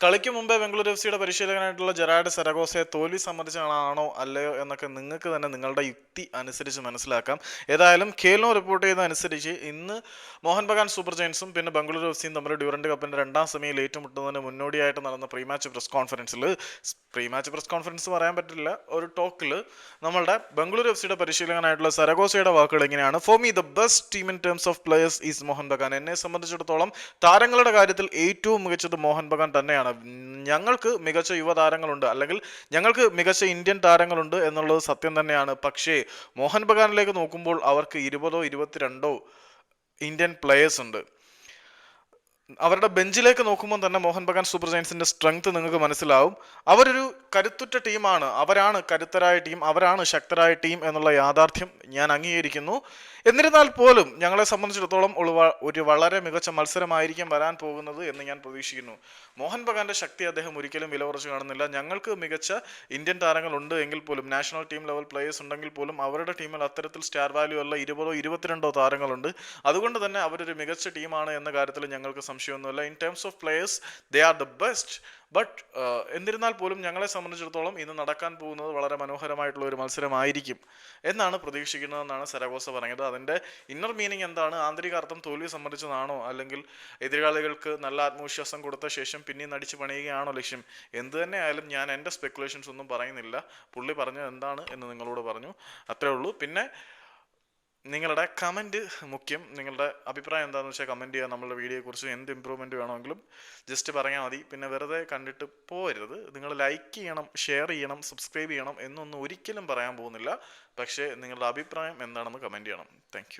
കളിക്ക് മുമ്പേ ബംഗളൂരു എഫ് സിയുടെ പരിശീലകനായിട്ടുള്ള ജെറാഡ് സെറഗോസയെ തോൽവി സമ്മതിച്ചാണോ അല്ലയോ എന്നൊക്കെ നിങ്ങൾക്ക് തന്നെ നിങ്ങളുടെ യുക്തി അനുസരിച്ച് മനസ്സിലാക്കാം. ഏതായാലും ഖേലോ റിപ്പോർട്ട് ചെയ്ത അനുസരിച്ച് ഇന്ന് മോഹൻ ബഗാൻ സൂപ്പർ ജയൻസും പിന്നെ ബംഗളൂരു എഫ് സിയും തമ്മിൽ ഡ്യൂറന്റ് കപ്പിന്റെ രണ്ടാം സെമിയിൽ ഏറ്റുമുട്ടുന്നതിന് മുന്നോടിയായിട്ട് നടന്ന പ്രീ മാച്ച് പ്രസ് കോൺഫറൻസിൽ പ്രീ മാച്ച് പ്രസ് കോൺഫറൻസ് പറയാൻ പറ്റില്ല ഒരു ടോക്കിൽ നമ്മളുടെ ബംഗളൂരു എഫ് സിയുടെ പരിശീലകനായിട്ടുള്ള സെറഗോസയുടെ വാക്കുകൾ എങ്ങനെയാണ് for me the best team in terms of players is Mohun Bagan എന്നെ സംബന്ധിച്ചിടത്തോളം താരങ്ങളുടെ കാര്യത്തിൽ ഏറ്റവും മികച്ചത് മോഹൻ ബഗാൻ തന്നെയാണ്. ഞങ്ങൾക്ക് മികച്ച യുവതാരങ്ങളുണ്ട്. അല്ലെങ്കിൽ ഞങ്ങൾക്ക് മികച്ച ഇന്ത്യൻ താരങ്ങളുണ്ട് എന്നുള്ളത് സത്യം തന്നെയാണ്. പക്ഷേ മോഹൻ ബഗാനിലേക്ക് നോക്കുമ്പോൾ അവർക്ക് ഇരുപതോ ഇരുപത്തിരണ്ടോ ഇന്ത്യൻ പ്ലേയേഴ്സ് ഉണ്ട്. അവരുടെ ബെഞ്ചിലേക്ക് നോക്കുമ്പോൾ തന്നെ മോഹൻ ബഗാൻ സൂപ്പർ ജയൻസിന്റെ സ്ട്രെങ്ത് നിങ്ങൾക്ക് മനസ്സിലാവും. അവരൊരു കരുത്തുറ്റ ടീമാണ്. അവരാണ് കരുത്തരായ ടീം അവരാണ് ശക്തരായ ടീം എന്നുള്ള യാഥാർത്ഥ്യം ഞാൻ അംഗീകരിക്കുന്നു. എന്നിരുന്നാൽ പോലും ഞങ്ങളെ സംബന്ധിച്ചിടത്തോളം ഒരു വളരെ മികച്ച മത്സരമായിരിക്കും വരാൻ പോകുന്നത് എന്ന് ഞാൻ പ്രതീക്ഷിക്കുന്നു. മോഹൻ ബഗാന്റെ ശക്തി അദ്ദേഹം ഒരിക്കലും വില കുറച്ച് കാണുന്നില്ല. ഞങ്ങൾക്ക് മികച്ച ഇന്ത്യൻ താരങ്ങളുണ്ട് എങ്കിൽ പോലും നാഷണൽ ടീം ലെവൽ പ്ലേയേഴ്സ് ഉണ്ടെങ്കിൽ പോലും അവരുടെ ടീമിൽ അത്തരത്തിൽ സ്റ്റാർ വാല്യൂ അല്ല ഇരുപതോ ഇരുപത്തിരണ്ടോ താരങ്ങളുണ്ട്. അതുകൊണ്ട് തന്നെ അവരൊരു മികച്ച ടീമാണ് എന്ന കാര്യത്തിൽ ഞങ്ങൾക്ക് സംശയമൊന്നുമില്ല. In terms of players they are the best but എന്നിരുന്നാൽ പോലും ഞങ്ങളെ സംബന്ധിച്ചിടത്തോളം ഇന്ന് നടക്കാൻ പോകുന്നത് വളരെ മനോഹരമായിട്ടുള്ള ഒരു മത്സരമായിരിക്കും എന്നാണ് പ്രതീക്ഷിക്കുന്നതെന്നാണ് സരഗോസ പറഞ്ഞത്. അതിന്റെ ഇന്നർ മീനിങ് എന്താണ്? ആന്തരിക അർത്ഥം തോൽവി സംബന്ധിച്ചതാണോ? അല്ലെങ്കിൽ എതിരാളികൾക്ക് നല്ല ആത്മവിശ്വാസം കൊടുത്ത ശേഷം പിന്നെയും നടിച്ച് പണിയുകയാണോ ലക്ഷ്യം? എന്ത് തന്നെ ആയാലും ഞാൻ എന്റെ സ്പെക്കുലേഷൻസ് ഒന്നും പറയുന്നില്ല. പുള്ളി പറഞ്ഞത് എന്താണ് എന്ന് നിങ്ങളോട് പറഞ്ഞു. അത്രേ ഉള്ളൂ. പിന്നെ നിങ്ങളുടെ കമന്റ് മുഖ്യം. നിങ്ങളുടെ അഭിപ്രായം എന്താണെന്ന് വെച്ചാൽ കമന്റ് ചെയ്യുക. നമ്മളുടെ വീഡിയോയെക്കുറിച്ച് എന്ത് ഇമ്പ്രൂവ്മെന്റ് വേണമെങ്കിലും ജസ്റ്റ് പറഞ്ഞാൽ മതി. പിന്നെ വെറുതെ കണ്ടിട്ട് പോരുത്. നിങ്ങൾ ലൈക്ക് ചെയ്യണം ഷെയർ ചെയ്യണം സബ്സ്ക്രൈബ് ചെയ്യണം എന്നൊന്നും ഒരിക്കലും പറയാൻ പോകുന്നില്ല. പക്ഷേ നിങ്ങളുടെ അഭിപ്രായം എന്താണെന്ന് കമന്റ് ചെയ്യണം. താങ്ക്